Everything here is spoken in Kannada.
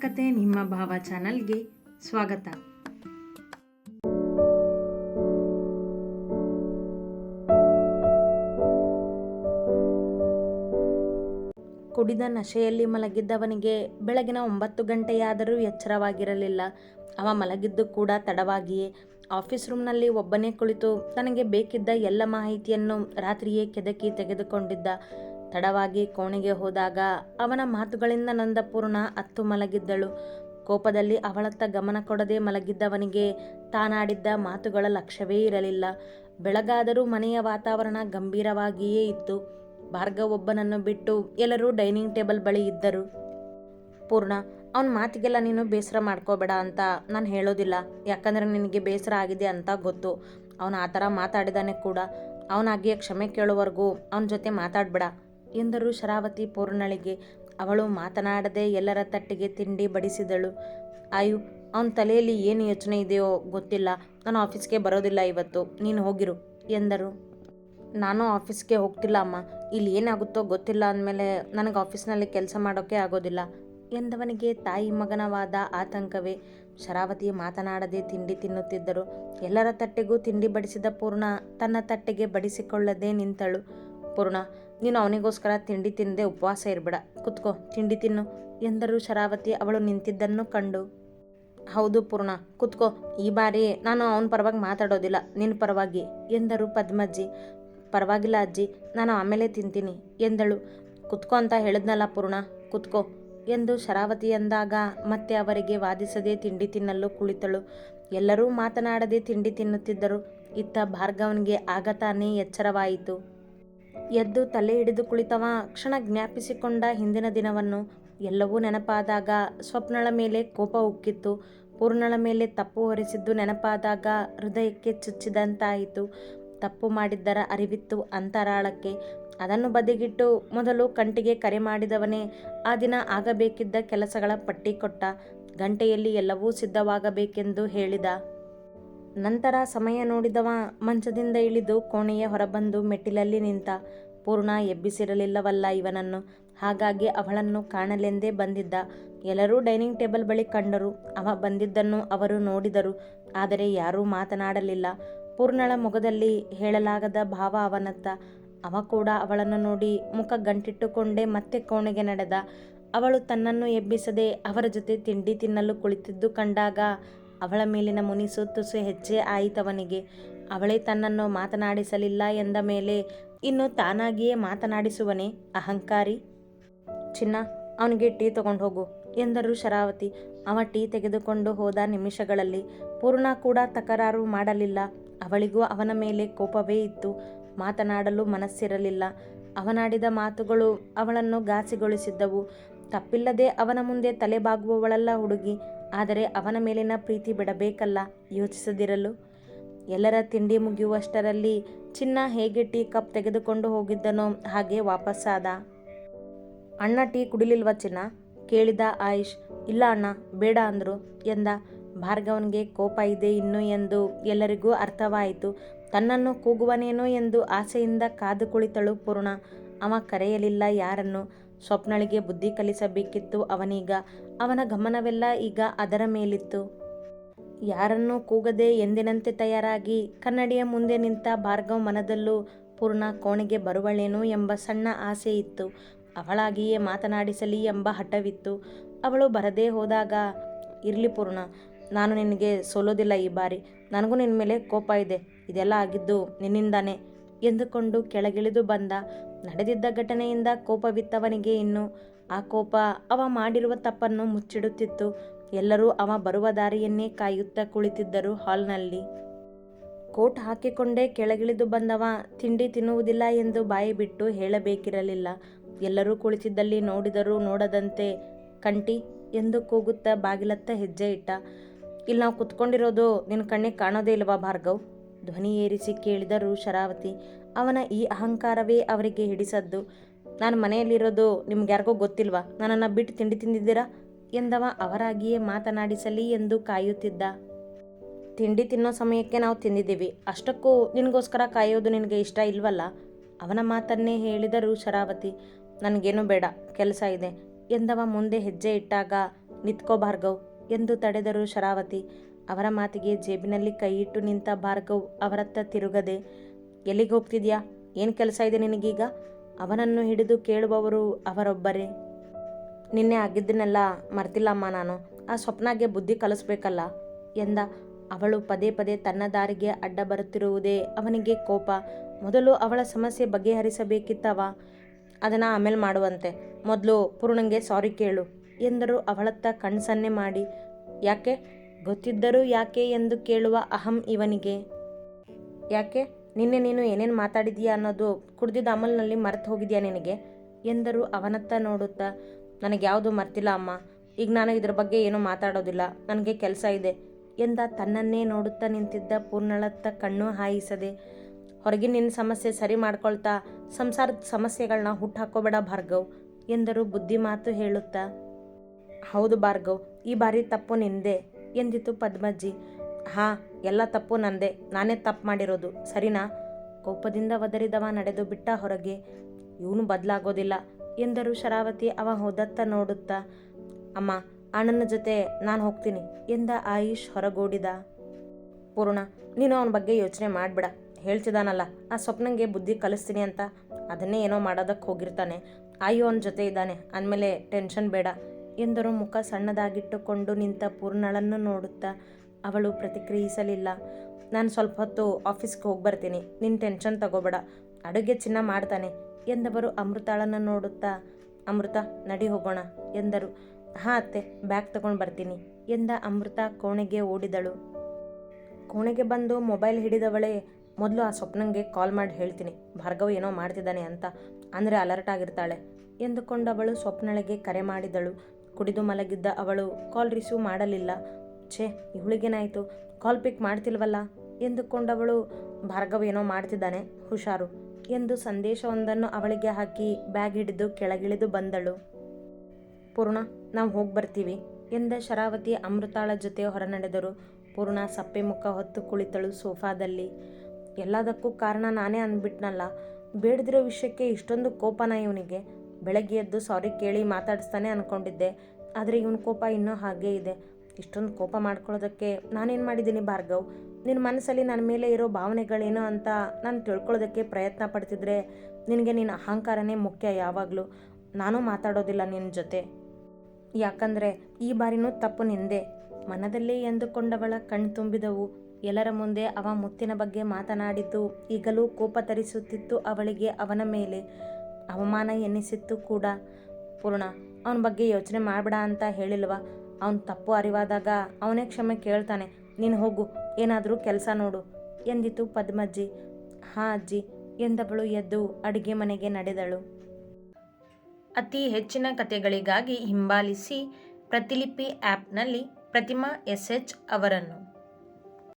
ಕತೆ ನಿಮ್ಮ ಭಾವ ಚಾನಲ್ಗೆ ಸ್ವಾಗತ. ಕುಡಿದ ನಶೆಯಲ್ಲಿ ಮಲಗಿದ್ದವನಿಗೆ ಬೆಳಗಿನ ಒಂಬತ್ತು ಗಂಟೆಯಾದರೂ ಎಚ್ಚರವಾಗಿರಲಿಲ್ಲ. ಅವ ಮಲಗಿದ್ದು ಕೂಡ ತಡವಾಗಿಯೇ. ಆಫೀಸ್ ರೂಮ್ನಲ್ಲಿ ಒಬ್ಬನೇ ಕುಳಿತು ತನಗೆ ಬೇಕಿದ್ದ ಎಲ್ಲ ಮಾಹಿತಿಯನ್ನು ರಾತ್ರಿಯೇ ಕೆದಕಿ ತೆಗೆದುಕೊಂಡಿದ್ದ. ತಡವಾಗಿ ಕೋಣೆಗೆ ಹೋದಾಗ ಅವನ ಮಾತುಗಳಿಂದ ನೊಂದ ಪೂರ್ಣ ಅತ್ತು ಮಲಗಿದ್ದಳು. ಕೋಪದಲ್ಲಿ ಅವಳತ್ತ ಗಮನ ಕೊಡದೆ ಮಲಗಿದ್ದವನಿಗೆ ತಾನಾಡಿದ್ದ ಮಾತುಗಳ ಲಕ್ಷ್ಯವೇ ಇರಲಿಲ್ಲ. ಬೆಳಗಾದರೂ ಮನೆಯ ವಾತಾವರಣ ಗಂಭೀರವಾಗಿಯೇ ಇತ್ತು. ಭಾರ್ಗವ್ ಒಬ್ಬನನ್ನು ಬಿಟ್ಟು ಎಲ್ಲರೂ ಡೈನಿಂಗ್ ಟೇಬಲ್ ಬಳಿ ಇದ್ದರು. ಪೂರ್ಣ, ಅವನ ಮಾತಿಗೆಲ್ಲ ನೀನು ಬೇಸರ ಮಾಡ್ಕೋಬೇಡ ಅಂತ ನಾನು ಹೇಳೋದಿಲ್ಲ. ಯಾಕಂದರೆ ನಿನಗೆ ಬೇಸರ ಆಗಿದೆ ಅಂತ ಗೊತ್ತು. ಅವನು ಆ ಥರ ಮಾತಾಡಿದಾನೆ ಕೂಡ. ಅವನಾಗಿಯೇ ಕ್ಷಮೆ ಕೇಳುವವರೆಗೂ ಅವನ ಜೊತೆ ಮಾತಾಡಬೇಡ. ಎಂದರು ಶರಾವತಿ ಪೂರ್ಣಳಿಗೆ ಅವಳು ಮಾತನಾಡದೆ ಎಲ್ಲರ ತಟ್ಟಿಗೆ ತಿಂಡಿ ಬಡಿಸಿದಳು. ಆಯು ಅವನ ತಲೆಯಲ್ಲಿ ಏನು ಯೋಚನೆ ಇದೆಯೋ ಗೊತ್ತಿಲ್ಲ. ನಾನು ಆಫೀಸ್ಗೆ ಬರೋದಿಲ್ಲ ಇವತ್ತು. ನೀನು ಹೋಗಿರು, ಎಂದರು. ನಾನು ಆಫೀಸ್ಗೆ ಹೋಗ್ತಿಲ್ಲ ಅಮ್ಮ. ಇಲ್ಲಿ ಏನಾಗುತ್ತೋ ಗೊತ್ತಿಲ್ಲ ಅಂದಮೇಲೆ ನನಗೆ ಆಫೀಸ್ನಲ್ಲಿ ಕೆಲಸ ಮಾಡೋಕ್ಕೆ ಆಗೋದಿಲ್ಲ, ಎಂದವನಿಗೆ ತಾಯಿ ಮಗನವಾದ ಆತಂಕವೇ. ಶರಾವತಿ ಮಾತನಾಡದೆ ತಿಂಡಿ ತಿನ್ನುತ್ತಿದ್ದರು. ಎಲ್ಲರ ತಟ್ಟೆಗೂ ತಿಂಡಿ ಬಡಿಸಿದ ಪೂರ್ಣ ತನ್ನ ತಟ್ಟೆಗೆ ಬಡಿಸಿಕೊಳ್ಳದೆ ನಿಂತಳು. ಪೂರ್ಣ ನೀನು ಅವನಿಗೋಸ್ಕರ ತಿಂಡಿ ತಿನ್ನದೆ ಉಪವಾಸ ಇರಬೇಡ. ಕುತ್ಕೋ, ತಿಂಡಿ ತಿನ್ನು. ಎಂದರು ಶರಾವತಿ ಅವಳು ನಿಂತಿದ್ದನ್ನು ಕಂಡು. ಹೌದು ಪೂರ್ಣ, ಕುತ್ಕೋ. ಈ ಬಾರಿ ನಾನು ಅವನ ಪರವಾಗಿ ಮಾತಾಡೋದಿಲ್ಲ. ನಿನ್ನ ಪರವಾಗಿ, ಎಂದರು ಪದ್ಮಜ್ಜಿ. ಪರವಾಗಿಲ್ಲ ಅಜ್ಜಿ, ನಾನು ಆಮೇಲೆ ತಿಂತೀನಿ, ಎಂದಳು. ಕುತ್ಕೋ ಅಂತ ಹೇಳಿದ್ನಲ್ಲ ಪೂರ್ಣ, ಕುತ್ಕೋ, ಎಂದು ಶರಾವತಿ ಎಂದಾಗ ಮತ್ತೆ ಅವರಿಗೆ ವಾದಿಸದೆ ತಿಂಡಿ ತಿನ್ನಲು ಕುಳಿತಳು. ಎಲ್ಲರೂ ಮಾತನಾಡದೆ ತಿಂಡಿ ತಿನ್ನುತ್ತಿದ್ದರು. ಇತ್ತ ಭಾರ್ಗವನಿಗೆ ಆಗತಾನೇ ಎಚ್ಚರವಾಯಿತು. ಎದ್ದು ತಲೆ ಹಿಡಿದು ಕುಳಿತವ, ಕ್ಷಣ ಜ್ಞಾಪಿಸಿಕೊಂಡ ಹಿಂದಿನ ದಿನವನ್ನು. ಎಲ್ಲವೂ ನೆನಪಾದಾಗ ಸ್ವಪ್ನಳ ಮೇಲೆ ಕೋಪ ಉಕ್ಕಿತ್ತು. ಪೂರ್ಣಳ ಮೇಲೆ ತಪ್ಪು ಹೊರಿಸಿದ್ದು ನೆನಪಾದಾಗ ಹೃದಯಕ್ಕೆ ಚುಚ್ಚಿದಂತಾಯಿತು. ತಪ್ಪು ಮಾಡಿದ್ದರ ಅರಿವಿತ್ತು ಅಂತರಾಳಕ್ಕೆ. ಅದನ್ನು ಬದಿಗಿಟ್ಟು ಮೊದಲು ಕಂಟಿಗೆ ಕರೆ ಮಾಡಿದವನೇ ಆ ದಿನ ಆಗಬೇಕಿದ್ದ ಕೆಲಸಗಳ ಪಟ್ಟಿ ಕೊಟ್ಟ ಗಂಟೆಯಲ್ಲಿ ಎಲ್ಲವೂ ಸಿದ್ಧವಾಗಬೇಕೆಂದು ಹೇಳಿದ. ನಂತರ ಸಮಯ ನೋಡಿದವ ಮಂಚದಿಂದ ಇಳಿದು ಕೋಣೆಯ ಹೊರಬಂದು ಮೆಟ್ಟಿಲಲ್ಲಿ ನಿಂತ, ಪೂರ್ಣ ಎಬ್ಬಿಸಿರಲಿಲ್ಲವಲ್ಲ ಇವನನ್ನು. ಹಾಗಾಗಿ ಅವಳನ್ನು ಕಾಣಲೆಂದೇ ಬಂದಿದ್ದ. ಎಲ್ಲರೂ ಡೈನಿಂಗ್ ಟೇಬಲ್ ಬಳಿ ಕಂಡರು. ಅವ ಬಂದಿದ್ದನ್ನು ಅವರು ನೋಡಿದರು. ಆದರೆ ಯಾರೂ ಮಾತನಾಡಲಿಲ್ಲ. ಪೂರ್ಣಳ ಮುಖದಲ್ಲಿ ಹೇಳಲಾಗದ ಭಾವ ಅವನತ್ತ. ಅವ ಕೂಡ ಅವಳನ್ನು ನೋಡಿ ಮುಖ ಗಂಟಿಟ್ಟುಕೊಂಡೇ ಮತ್ತೆ ಕೋಣೆಗೆ ನಡೆದ. ಅವಳು ತನ್ನನ್ನು ಎಬ್ಬಿಸದೆ ಅವರ ಜೊತೆ ತಿಂಡಿ ತಿನ್ನಲು ಕುಳಿತಿದ್ದು ಕಂಡಾಗ ಅವಳ ಮೇಲಿನ ಮುನಿಸು ತುಸು ಹೆಚ್ಚೇ ಆಯಿತವನಿಗೆ. ಅವಳೇ ತನ್ನನ್ನು ಮಾತನಾಡಿಸಲಿಲ್ಲ ಎಂದ ಮೇಲೆ, ಇನ್ನು ತಾನಾಗಿಯೇ ಮಾತನಾಡಿಸುವನೇ? ಅಹಂಕಾರಿ. ಚಿನ್ನ, ಅವನಿಗೆ ಟೀ ತಗೊಂಡು ಹೋಗು ಎಂದರು ಶರಾವತಿ. ಅವ ಟೀ ತೆಗೆದುಕೊಂಡು ಹೋದ ನಿಮಿಷಗಳಲ್ಲಿ ಪೂರ್ಣ ಕೂಡ ತಕರಾರು ಮಾಡಲಿಲ್ಲ. ಅವಳಿಗೂ ಅವನ ಮೇಲೆ ಕೋಪವೇ ಇತ್ತು. ಮಾತನಾಡಲು ಮನಸ್ಸಿರಲಿಲ್ಲ. ಅವನಾಡಿದ ಮಾತುಗಳು ಅವಳನ್ನು ಘಾಸಿಗೊಳಿಸಿದ್ದವು. ತಪ್ಪಿಲ್ಲದೆ ಅವನ ಮುಂದೆ ತಲೆಬಾಗುವವಳಲ್ಲ ಹುಡುಗಿ. ಆದರೆ ಅವನ ಮೇಲಿನ ಪ್ರೀತಿ ಬಿಡಬೇಕಲ್ಲ ಯೋಚಿಸದಿರಲು? ಎಲ್ಲರ ತಿಂಡಿ ಮುಗಿಯುವಷ್ಟರಲ್ಲಿ ಚಿನ್ನ ಹೇಗೆ ಟೀ ಕಪ್ ತೆಗೆದುಕೊಂಡು ಹೋಗಿದ್ದನೋ ಹಾಗೆ ವಾಪಸ್ಸಾದ ಅಣ್ಣ ಟೀ ಕುಡಿಲಿಲ್ವ ಚಿನ್ನ? ಕೇಳಿದ ಆಯುಷ್. ಇಲ್ಲ ಅಣ್ಣ, ಬೇಡ ಅಂದರು. ಎಂದ, ಭಾರ್ಗವನಿಗೆ ಕೋಪ ಇದೆ ಇನ್ನು ಎಂದು ಎಲ್ಲರಿಗೂ ಅರ್ಥವಾಯಿತು. ತನ್ನನ್ನು ಕೂಗುವನೇನೋ ಎಂದು ಆಸೆಯಿಂದ ಕಾದು ಕುಳಿತಳು ಪೂರ್ಣ. ಅವ ಕರೆಯಲಿಲ್ಲ ಯಾರನ್ನು? ಸ್ವಪ್ನಳಿಗೆ ಬುದ್ಧಿ ಕಲಿಸಬೇಕಿತ್ತು ಅವನೀಗ. ಅವನ ಗಮನವೆಲ್ಲ ಈಗ ಅದರ ಮೇಲಿತ್ತು. ಯಾರನ್ನೂ ಕೂಗದೆ ಎಂದಿನಂತೆ ತಯಾರಾಗಿ ಕನ್ನಡಿಯ ಮುಂದೆ ನಿಂತ ಭಾರ್ಗವ್ ಮನದಲ್ಲೂ ಪೂರ್ಣ ಕೋಣೆಗೆ ಬರುವಳೇನೋ ಎಂಬ ಸಣ್ಣ ಆಸೆ ಇತ್ತು. ಅವಳಾಗಿಯೇ ಮಾತನಾಡಿಸಲಿ ಎಂಬ ಹಠವಿತ್ತು. ಅವಳು ಬರದೇ ಹೋದಾಗ, ಇರಲಿ ಪೂರ್ಣ, ನಾನು ನಿನಗೆ ಸೋಲೋದಿಲ್ಲ ಈ ಬಾರಿ. ನನಗೂ ನಿನ್ನ ಮೇಲೆ ಕೋಪ ಇದೆ. ಇದೆಲ್ಲ ಆಗಿದ್ದು ನಿನ್ನಿಂದಾನೇ. ಎಂದುಕೊಂಡು ಕೆಳಗಿಳಿದು ಬಂದ. ನಡೆದಿದ್ದ ಘಟನೆಯಿಂದ ಕೋಪವಿತ್ತವನಿಗೆ ಇನ್ನು. ಆ ಕೋಪ ಅವ ಮಾಡಿರುವ ತಪ್ಪನ್ನು ಮುಚ್ಚಿಡುತ್ತಿತ್ತು. ಎಲ್ಲರೂ ಅವ ಬರುವ ದಾರಿಯನ್ನೇ ಕಾಯುತ್ತಾ ಕುಳಿತಿದ್ದರು ಹಾಲ್ನಲ್ಲಿ. ಕೋಟ್ ಹಾಕಿಕೊಂಡೇ ಕೆಳಗಿಳಿದು ಬಂದವ. ತಿಂಡಿ ತಿನ್ನುವುದಿಲ್ಲ ಎಂದು ಬಾಯಿ ಬಿಟ್ಟು ಹೇಳಬೇಕಿರಲಿಲ್ಲ. ಎಲ್ಲರೂ ಕುಳಿತಿದ್ದಲ್ಲಿ ನೋಡಿದರೂ ನೋಡದಂತೆ ಕಂಟಿ ಎಂದು ಕೂಗುತ್ತಾ ಬಾಗಿಲತ್ತ ಹೆಜ್ಜೆ ಇಟ್ಟ. ಇಲ್ಲಿ ನಾವು ಕುತ್ಕೊಂಡಿರೋದು ನಿನ್ನ ಕಣ್ಣಿಗೆ ಕಾಣೋದೇ ಇಲ್ವಾ ಭಾರ್ಗವ್? ಧ್ವನಿ ಏರಿಸಿ ಕೇಳಿದರು ಶರಾವತಿ. ಅವನ ಈ ಅಹಂಕಾರವೇ ಅವರಿಗೆ ಹಿಡಿಸದ್ದು. ನಾನು ಮನೆಯಲ್ಲಿರೋದು ನಿಮ್ಗೆ ಯಾರಿಗೋ ಗೊತ್ತಿಲ್ವಾ? ನನ್ನನ್ನು ಬಿಟ್ಟು ತಿಂಡಿ ತಿಂದಿದ್ದೀರಾ? ಎಂದವ ಅವರಾಗಿಯೇ ಮಾತನಾಡಿಸಲಿ ಎಂದು ಕಾಯುತ್ತಿದ್ದ. ತಿಂಡಿ ತಿನ್ನೋ ಸಮಯಕ್ಕೆ ನಾವು ತಿಂದಿದ್ದೀವಿ. ಅಷ್ಟಕ್ಕೂ ನಿನಗೋಸ್ಕರ ಕಾಯೋದು ನಿನಗೆ ಇಷ್ಟ ಇಲ್ವಲ್ಲ? ಅವನ ಮಾತನ್ನೇ ಹೇಳಿದರು ಶರಾವತಿ. ನನಗೇನು ಬೇಡ, ಕೆಲಸ ಇದೆ ಎಂದವ ಮುಂದೆ ಹೆಜ್ಜೆ ಇಟ್ಟಾಗ, ನಿತ್ಕೋ ಭಾರ್ಗವ್ ಎಂದು ತಡೆದರು ಶರಾವತಿ. ಅವರ ಮಾತಿಗೆ ಜೇಬಿನಲ್ಲಿ ಕೈಯಿಟ್ಟು ನಿಂತ ಭಾರ್ಗವ್ ಅವರತ್ತ ತಿರುಗದೆ ಎಲ್ಲಿಗೆ ಹೋಗ್ತಿದ್ಯಾ? ಏನು ಕೆಲಸ ಇದೆ ನಿನಗೀಗ? ಅವನನ್ನು ಹಿಡಿದು ಕೇಳುವವರು ಅವರೊಬ್ಬರೇ. ನಿನ್ನೆ ಆಗಿದ್ದನ್ನೆಲ್ಲ ಮರ್ತಿಲ್ಲಮ್ಮ ನಾನು. ಆ ಸ್ವಪ್ನಾಗೆ ಬುದ್ಧಿ ಕಲಿಸ್ಬೇಕಲ್ಲ ಎಂದ. ಅವಳು ಪದೇ ಪದೇ ತನ್ನ ದಾರಿಗೆ ಅಡ್ಡ ಬರುತ್ತಿರುವುದೇ ಅವನಿಗೆ ಕೋಪ. ಮೊದಲು ಅವಳ ಸಮಸ್ಯೆ ಬಗೆಹರಿಸಬೇಕಿತ್ತವ. ಅದನ್ನು ಆಮೇಲೆ ಮಾಡುವಂತೆ. ಮೊದಲು ಪೂರ್ಣಂಗೆ ಸಾರಿ ಕೇಳು ಎಂದರು ಅವಳತ್ತ ಕಣ್ಸನ್ನೆ ಮಾಡಿ. ಯಾಕೆ? ಗೊತ್ತಿದ್ದರೂ ಯಾಕೆ ಎಂದು ಕೇಳುವ ಅಹಂ ಇವನಿಗೆ. ಯಾಕೆ? ನಿನ್ನೆ ನೀನು ಏನೇನು ಮಾತಾಡಿದೀಯಾ ಅನ್ನೋದು ಕುಡ್ದಿದ್ದ ಅಮಲ್ನಲ್ಲಿ ಮರೆತು ಹೋಗಿದ್ಯಾ ನಿನಗೆ? ಎಂದರು ಅವನತ್ತ ನೋಡುತ್ತಾ. ನನಗೆ ಯಾವುದು ಮರ್ತಿಲ್ಲ ಅಮ್ಮ. ಈಗ ನಾನು ಇದ್ರ ಬಗ್ಗೆ ಏನೂ ಮಾತಾಡೋದಿಲ್ಲ. ನನಗೆ ಕೆಲಸ ಇದೆ ಎಂದ ತನ್ನನ್ನೇ ನೋಡುತ್ತಾ ನಿಂತಿದ್ದ ಪೂರ್ಣಳತ್ತ ಕಣ್ಣು ಹಾಯಿಸದೆ. ಹೊರಗಿನ ನಿನ್ನ ಸಮಸ್ಯೆ ಸರಿ ಮಾಡ್ಕೊಳ್ತಾ, ಸಂಸಾರದ ಸಮಸ್ಯೆಗಳನ್ನ ಹುಟ್ಟಾಕೋಬೇಡ ಭಾರ್ಗವ್ ಎಂದರು ಬುದ್ಧಿ ಮಾತು ಹೇಳುತ್ತಾ. ಹೌದು ಭಾರ್ಗವ್, ಈ ಬಾರಿ ತಪ್ಪು ನಿಂದೆ ಎಂದಿತು ಪದ್ಮಜ್ಜಿ ಹಾಂ, ಎಲ್ಲ ತಪ್ಪು ನಂದೆ. ನಾನೇ ತಪ್ಪು ಮಾಡಿರೋದು. ಸರಿನಾ? ಕೋಪದಿಂದ ಒದರಿದವ ನಡೆದು ಬಿಟ್ಟ ಹೊರಗೆ. ಇವನು ಬದಲಾಗೋದಿಲ್ಲ ಎಂದರು ಶರಾವತಿ ಅವ ಹೋದತ್ತ ನೋಡುತ್ತಾ. ಅಮ್ಮ, ಅಣ್ಣನ ಜೊತೆ ನಾನು ಹೋಗ್ತೀನಿ ಎಂದ ಆಯುಷ್ ಹೊರಗೋಡಿದ. ಪೂರ್ಣ, ನೀನು ಅವನ ಬಗ್ಗೆ ಯೋಚನೆ ಮಾಡಿಬಿಡ. ಹೇಳ್ತಿದ್ದಾನಲ್ಲ ಆ ಸ್ವಪ್ನಂಗೆ ಬುದ್ಧಿ ಕಲಿಸ್ತೀನಿ ಅಂತ. ಅದನ್ನೇ ಏನೋ ಮಾಡೋದಕ್ಕೆ ಹೋಗಿರ್ತಾನೆ. ಆಯು ಅವನ ಜೊತೆ ಇದ್ದಾನೆ. ಅಂದಮೇಲೆ ಟೆನ್ಷನ್ ಬೇಡ ಎಂದರು ಮುಖ ಸಣ್ಣದಾಗಿಟ್ಟುಕೊಂಡು ನಿಂತ ಪೂರ್ಣಳನ್ನು ನೋಡುತ್ತಾ. ಅವಳು ಪ್ರತಿಕ್ರಿಯಿಸಲಿಲ್ಲ. ನಾನು ಸ್ವಲ್ಪ ಹೊತ್ತು ಆಫೀಸ್ಗೆ ಹೋಗಿ ಬರ್ತೀನಿ. ನಿನ್ನ ಟೆನ್ಷನ್ ತಗೋಬೇಡ. ಅಡುಗೆ ಚಿನ್ನ ಮಾಡ್ತಾನೆ ಎಂದವರು ಅಮೃತಾಳನ್ನು ನೋಡುತ್ತಾ, ಅಮೃತ, ನಡಿ ಹೋಗೋಣ ಎಂದರು. ಹಾಂ ಅತ್ತೆ, ಬ್ಯಾಗ್ ತಗೊಂಡು ಬರ್ತೀನಿ ಎಂದ ಅಮೃತ ಕೋಣೆಗೆ ಓಡಿದಳು. ಕೋಣೆಗೆ ಬಂದು ಮೊಬೈಲ್ ಹಿಡಿದವಳೇ, ಮೊದಲು ಆ ಸ್ವಪ್ನಂಗೆ ಕಾಲ್ ಮಾಡಿ ಹೇಳ್ತೀನಿ. ಭಾರ್ಗವ್ ಏನೋ ಮಾಡ್ತಿದ್ದಾನೆ ಅಂತ. ಅಂದರೆ ಅಲರ್ಟ್ ಆಗಿರ್ತಾಳೆ ಎಂದುಕೊಂಡವಳು ಸ್ವಪ್ನಳಿಗೆ ಕರೆ ಮಾಡಿದಳು. ಕುಡಿದು ಮಲಗಿದ್ದ ಅವಳು ಕಾಲ್ ರಿಸೀವ್ ಮಾಡಲಿಲ್ಲ. ಛೇ, ಇವಳಿಗೇನಾಯಿತು? ಕಾಲ್ ಪಿಕ್ ಮಾಡ್ತಿಲ್ವಲ್ಲ? ಎಂದುಕೊಂಡವಳು, ಭಾರ್ಗವ್ ಏನೋ ಮಾಡ್ತಿದ್ದಾನೆ, ಹುಷಾರು ಎಂದು ಸಂದೇಶವೊಂದನ್ನು ಅವಳಿಗೆ ಹಾಕಿ ಬ್ಯಾಗ್ ಹಿಡಿದು ಕೆಳಗಿಳಿದು ಬಂದಳು. ಪೂರ್ಣ, ನಾವು ಹೋಗಿ ಬರ್ತೀವಿ ಎಂದ ಶರಾವತಿ ಅಮೃತಾಳ ಜೊತೆ ಹೊರನಡೆದರು. ಪೂರ್ಣ ಸಪ್ಪೆ ಮುಖ ಹೊತ್ತು ಕುಳಿತಳು ಸೋಫಾದಲ್ಲಿ. ಎಲ್ಲದಕ್ಕೂ ಕಾರಣ ನಾನೇ ಅಂದ್ಬಿಟ್ನಲ್ಲ, ಬೇಡದಿರೋ ವಿಷಯಕ್ಕೆ ಇಷ್ಟೊಂದು ಕೋಪನ ಇವನಿಗೆ? ಬೆಳಗ್ಗೆ ಎದ್ದು ಸಾರಿ ಕೇಳಿ ಮಾತಾಡಿಸ್ತಾನೆ ಅಂದ್ಕೊಂಡಿದ್ದೆ ಆದರೆ ಇವನ ಕೋಪ ಇನ್ನೂ ಹಾಗೇ ಇದೆ. ಇಷ್ಟೊಂದು ಕೋಪ ಮಾಡ್ಕೊಳ್ಳೋದಕ್ಕೆ ನಾನೇನು ಮಾಡಿದ್ದೀನಿ ಭಾರ್ಗವ್? ನಿನ್ನ ಮನಸ್ಸಲ್ಲಿ ನನ್ನ ಮೇಲೆ ಇರೋ ಭಾವನೆಗಳೇನು ಅಂತ ನಾನು ತಿಳ್ಕೊಳ್ಳೋದಕ್ಕೆ ಪ್ರಯತ್ನ ಪಡ್ತಿದ್ರೆ ನಿನಗೆ ನಿನ್ನ ಅಹಂಕಾರನೇ ಮುಖ್ಯ ಯಾವಾಗಲೂ. ನಾನು ಮಾತಾಡೋದಿಲ್ಲ ನಿನ್ನ ಜೊತೆ. ಯಾಕಂದರೆ ಈ ಬಾರಿನೂ ತಪ್ಪು ನಿಂದೆ. ಮನದಲ್ಲೇ ಎಂದುಕೊಂಡವಳ ಕಣ್ಣು ತುಂಬಿದವು. ಎಲ್ಲರ ಮುಂದೆ ಅವ ಮುತ್ತಿನ ಬಗ್ಗೆ ಮಾತನಾಡಿದ್ದು ಈಗಲೂ ಕೋಪ ತರಿಸುತ್ತಿತ್ತು ಅವಳಿಗೆ ಅವನ ಮೇಲೆ. ಅವಮಾನ ಎನ್ನಿಸಿತ್ತು ಕೂಡ. ಪೂರ್ಣ, ಅವನ ಬಗ್ಗೆ ಯೋಚನೆ ಮಾಡಬೇಡ ಅಂತ ಹೇಳಿಲ್ವ? ಅವನ ತಪ್ಪು ಅರಿವಾದಾಗ ಅವನೇ ಕ್ಷಮೆ ಕೇಳ್ತಾನೆ. ನೀನು ಹೋಗು, ಏನಾದರೂ ಕೆಲಸ ನೋಡು, ಎಂದಿತು ಪದ್ಮಜ್ಜಿ. ಹಾ ಅಜ್ಜಿ, ಎಂದವಳು ಎದ್ದು ಅಡುಗೆ ಮನೆಗೆ ನಡೆದಳು. ಅತಿ ಹೆಚ್ಚಿನ ಕಥೆಗಳಿಗಾಗಿ ಹಿಂಬಾಲಿಸಿ ಪ್ರತಿಲಿಪಿ ಆ್ಯಪ್ನಲ್ಲಿ ಪ್ರತಿಮಾ ಎಸ್ ಎಚ್ ಅವರನ್ನು.